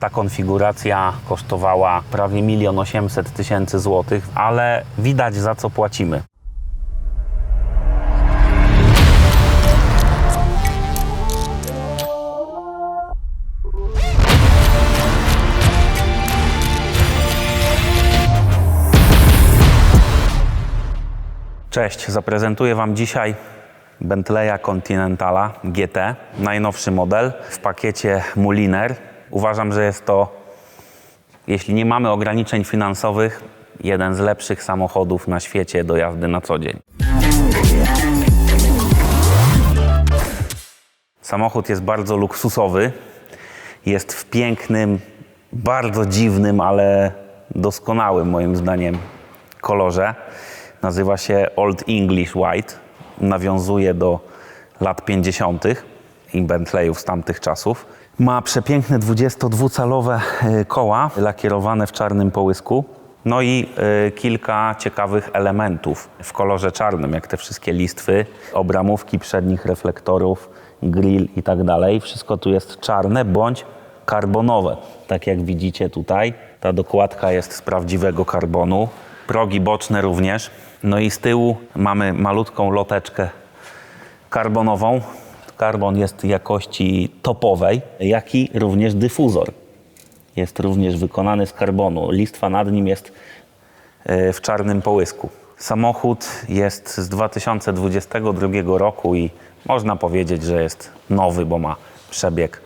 Ta konfiguracja kosztowała prawie 1 800 tysięcy złotych, ale widać za co płacimy. Cześć, zaprezentuję Wam dzisiaj Bentleya Continentala GT, najnowszy model w pakiecie Muliner. Uważam, że jest to, jeśli nie mamy ograniczeń finansowych, jeden z lepszych samochodów na świecie do jazdy na co dzień. Samochód jest bardzo luksusowy, jest w pięknym, bardzo dziwnym, ale doskonałym moim zdaniem kolorze. Nazywa się Old English White. Nawiązuje do lat 50. i Bentleyów z tamtych czasów. Ma przepiękne 22-calowe e, koła lakierowane w czarnym połysku. No i e, kilka ciekawych elementów w kolorze czarnym, jak te wszystkie listwy, obramówki przednich reflektorów, grill i tak dalej. Wszystko tu jest czarne bądź karbonowe. Tak jak widzicie tutaj, ta dokładka jest z prawdziwego karbonu. Progi boczne również. No i z tyłu mamy malutką loteczkę karbonową. Karbon jest jakości topowej, jak i również dyfuzor. Jest również wykonany z karbonu. Listwa nad nim jest e, w czarnym połysku. Samochód jest z 2022 roku i można powiedzieć, że jest nowy, bo ma przebieg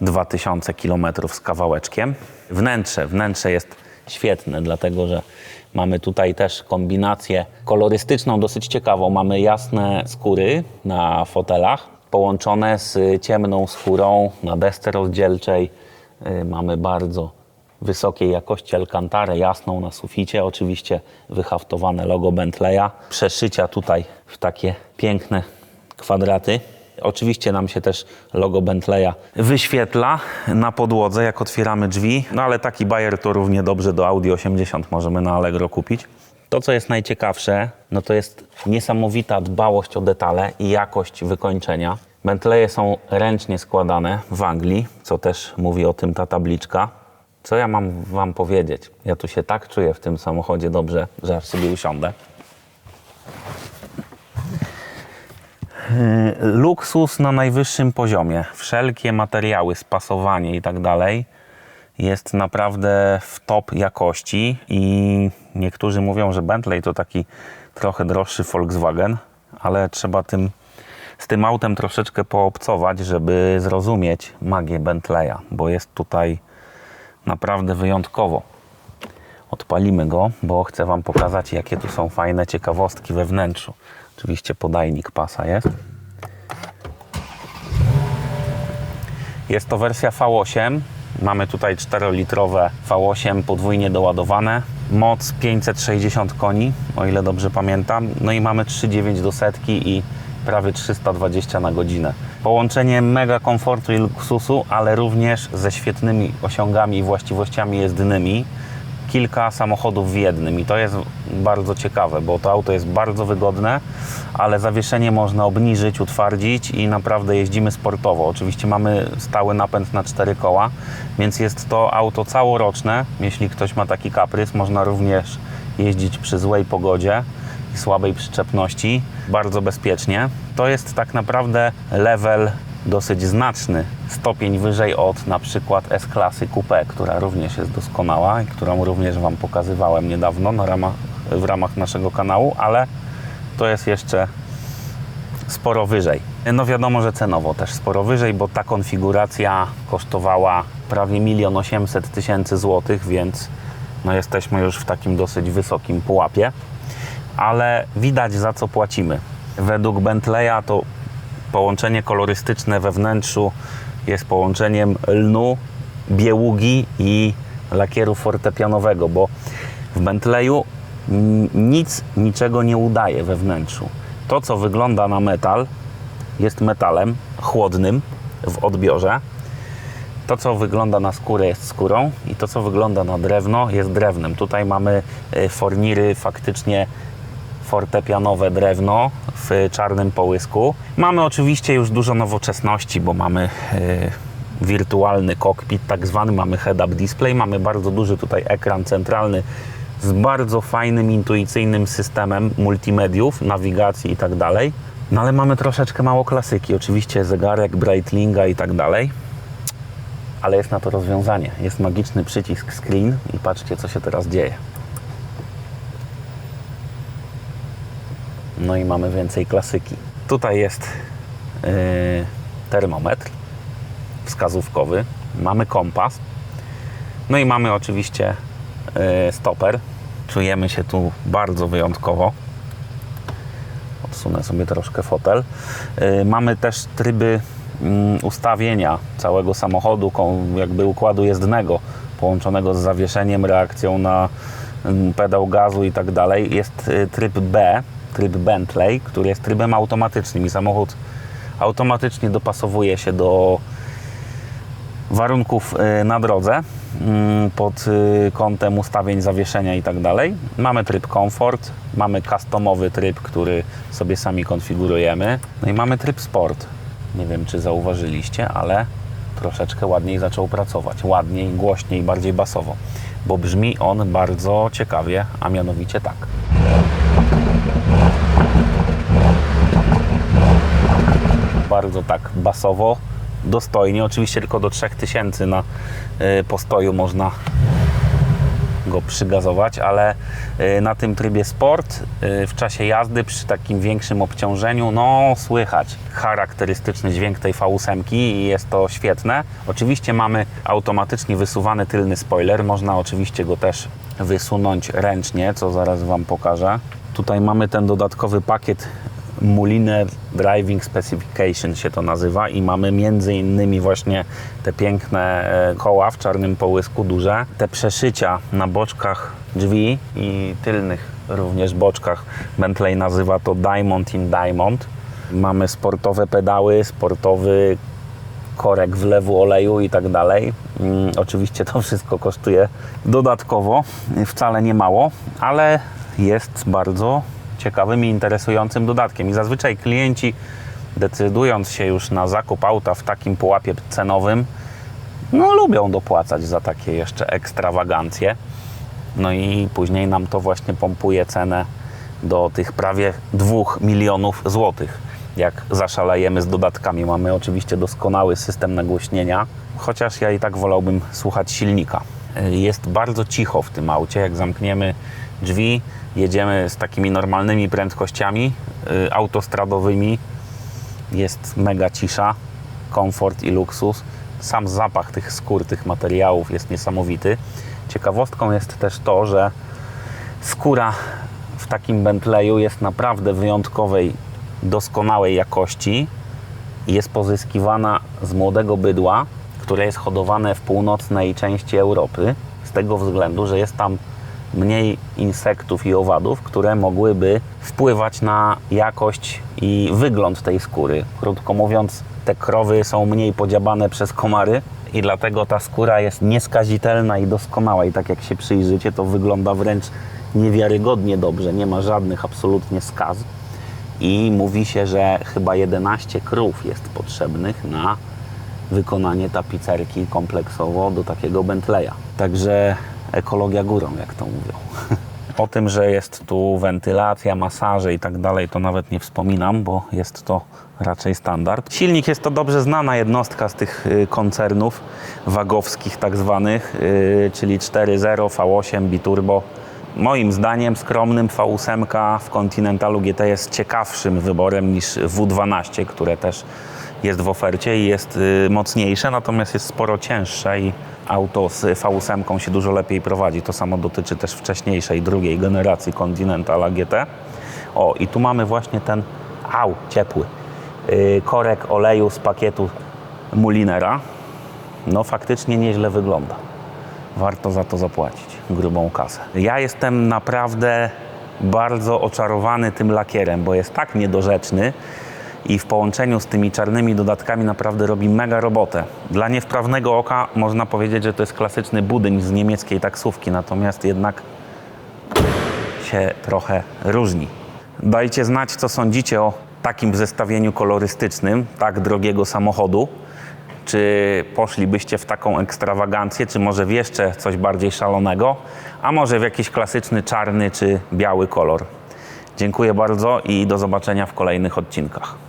2000 km z kawałeczkiem. Wnętrze, wnętrze jest świetne, dlatego że mamy tutaj też kombinację kolorystyczną, dosyć ciekawą. Mamy jasne skóry na fotelach, połączone z ciemną skórą na desce rozdzielczej. Y, Mamy bardzo wysokiej jakości alkantarę jasną na suficie, oczywiście wyhaftowane logo Bentleya. Przeszycia tutaj w takie piękne kwadraty. Oczywiście nam się też logo Bentleya wyświetla na podłodze, jak otwieramy drzwi, no ale taki bajer to równie dobrze do Audi 80 możemy na Allegro kupić. To, co jest najciekawsze, no to jest niesamowita dbałość o detale i jakość wykończenia. Bentleye są ręcznie składane w Anglii, co też mówi o tym ta tabliczka. Co ja mam wam powiedzieć? Ja tu się tak czuję w tym samochodzie dobrze, że aż sobie usiądę. luksus na najwyższym poziomie. Wszelkie materiały, spasowanie i tak dalej jest naprawdę w top jakości i niektórzy mówią, że Bentley to taki trochę droższy Volkswagen, ale trzeba tym, z tym autem troszeczkę poobcować, żeby zrozumieć magię Bentleya, bo jest tutaj naprawdę wyjątkowo. Odpalimy go, bo chcę Wam pokazać, jakie tu są fajne ciekawostki we wnętrzu. Oczywiście podajnik pasa jest. Jest to wersja V8. Mamy tutaj 4-litrowe V8 podwójnie doładowane. Moc 560 koni, o ile dobrze pamiętam. No i mamy 3,9 do setki i prawie 320 na godzinę. Połączenie mega komfortu i luksusu, ale również ze świetnymi osiągami i właściwościami jezdnymi kilka samochodów w jednym i to jest bardzo ciekawe, bo to auto jest bardzo wygodne, ale zawieszenie można obniżyć, utwardzić i naprawdę jeździmy sportowo. Oczywiście mamy stały napęd na cztery koła, więc jest to auto całoroczne. Jeśli ktoś ma taki kaprys, można również jeździć przy złej pogodzie i słabej przyczepności bardzo bezpiecznie. To jest tak naprawdę level dosyć znaczny, stopień wyżej od na przykład S-klasy Coupe, która również jest doskonała i którą również Wam pokazywałem niedawno na ramach, w ramach naszego kanału, ale to jest jeszcze sporo wyżej. No wiadomo, że cenowo też sporo wyżej, bo ta konfiguracja kosztowała prawie 1 800 tysięcy złotych, więc no jesteśmy już w takim dosyć wysokim pułapie, ale widać za co płacimy. Według Bentleya to połączenie kolorystyczne we wnętrzu jest połączeniem lnu, bieługi i lakieru fortepianowego, bo w Bentleyu nic niczego nie udaje we wnętrzu. To, co wygląda na metal, jest metalem chłodnym w odbiorze. To, co wygląda na skórę, jest skórą, i to, co wygląda na drewno, jest drewnem. Tutaj mamy y, forniry faktycznie fortepianowe drewno w czarnym połysku. Mamy oczywiście już dużo nowoczesności, bo mamy e, wirtualny kokpit, tak zwany. Mamy head-up display, mamy bardzo duży tutaj ekran centralny z bardzo fajnym, intuicyjnym systemem multimediów, nawigacji i tak dalej. No ale mamy troszeczkę mało klasyki. Oczywiście zegarek, Breitlinga i tak dalej. Ale jest na to rozwiązanie. Jest magiczny przycisk screen i patrzcie, co się teraz dzieje. No i mamy więcej klasyki. Tutaj jest yy, termometr wskazówkowy, mamy kompas, no i mamy oczywiście yy, stoper. Czujemy się tu bardzo wyjątkowo. Odsunę sobie troszkę fotel. Yy, mamy też tryby mm, ustawienia całego samochodu, jakby układu jezdnego, połączonego z zawieszeniem, reakcją na mm, pedał gazu i tak dalej. Jest y, tryb B, tryb Bentley, który jest trybem automatycznym i samochód automatycznie dopasowuje się do warunków y, na drodze mm, pod y, kątem ustawień zawieszenia i tak dalej. Mamy tryb komfort, mamy customowy tryb, który sobie sami konfigurujemy. No i mamy tryb sport. Nie wiem, czy zauważyliście, ale troszeczkę ładniej zaczął pracować. Ładniej, głośniej, bardziej basowo. Bo brzmi on bardzo ciekawie, a mianowicie tak. Bardzo tak basowo, dostojnie. Oczywiście tylko do 3000 na y, postoju można go przygazować, ale y, na tym trybie sport y, w czasie jazdy przy takim większym obciążeniu, no słychać charakterystyczny dźwięk tej V8 i jest to świetne. Oczywiście mamy automatycznie wysuwany tylny spoiler, można oczywiście go też wysunąć ręcznie, co zaraz Wam pokażę. Tutaj mamy ten dodatkowy pakiet Mulliner Driving Specification się to nazywa i mamy między innymi właśnie te piękne e, koła w czarnym połysku duże, te przeszycia na boczkach drzwi i tylnych również boczkach Bentley nazywa to Diamond in Diamond. Mamy sportowe pedały, sportowy korek wlewu oleju i tak dalej. Mm, oczywiście to wszystko kosztuje dodatkowo, wcale nie mało, ale jest bardzo ciekawym i interesującym dodatkiem. I zazwyczaj klienci, decydując się już na zakup auta w takim pułapie cenowym, no lubią dopłacać za takie jeszcze ekstrawagancje. No i później nam to właśnie pompuje cenę do tych prawie 2 milionów złotych. Jak zaszalejemy z dodatkami, mamy oczywiście doskonały system nagłośnienia, chociaż ja i tak wolałbym słuchać silnika. Jest bardzo cicho w tym aucie. Jak zamkniemy drzwi, jedziemy z takimi normalnymi prędkościami y, autostradowymi. Jest mega cisza, komfort i luksus. Sam zapach tych skór, tych materiałów jest niesamowity. Ciekawostką jest też to, że skóra w takim Bentleyu jest naprawdę wyjątkowej, doskonałej jakości jest pozyskiwana z młodego bydła, które jest hodowane w północnej części Europy, z tego względu, że jest tam mniej insektów i owadów, które mogłyby wpływać na jakość i wygląd tej skóry. Krótko mówiąc, te krowy są mniej podziabane przez komary i dlatego ta skóra jest nieskazitelna i doskonała. I tak jak się przyjrzycie, to wygląda wręcz niewiarygodnie dobrze. Nie ma żadnych absolutnie skaz. I mówi się, że chyba 11 krów jest potrzebnych na wykonanie tapicerki kompleksowo do takiego Bentleya. Także ekologia górą, jak to mówią. O tym, że jest tu wentylacja, masaże i tak dalej, to nawet nie wspominam, bo jest to raczej standard. Silnik jest to dobrze znana jednostka z tych y, koncernów wagowskich tak zwanych, y, czyli 4.0, V8, biturbo. Moim zdaniem skromnym V8 w Continentalu GT jest ciekawszym wyborem niż W12, które też jest w ofercie i jest y, mocniejsze, natomiast jest sporo cięższe i auto z V8 się dużo lepiej prowadzi. To samo dotyczy też wcześniejszej, drugiej generacji Continentala GT. O, i tu mamy właśnie ten, au, ciepły, yy, korek oleju z pakietu Mulinera. No faktycznie nieźle wygląda. Warto za to zapłacić grubą kasę. Ja jestem naprawdę bardzo oczarowany tym lakierem, bo jest tak niedorzeczny i w połączeniu z tymi czarnymi dodatkami naprawdę robi mega robotę. Dla niewprawnego oka można powiedzieć, że to jest klasyczny budyń z niemieckiej taksówki, natomiast jednak się trochę różni. Dajcie znać, co sądzicie o takim zestawieniu kolorystycznym tak drogiego samochodu. czy poszlibyście w taką ekstrawagancję, czy może w jeszcze coś bardziej szalonego, a może w jakiś klasyczny czarny czy biały kolor. Dziękuję bardzo i do zobaczenia w kolejnych odcinkach.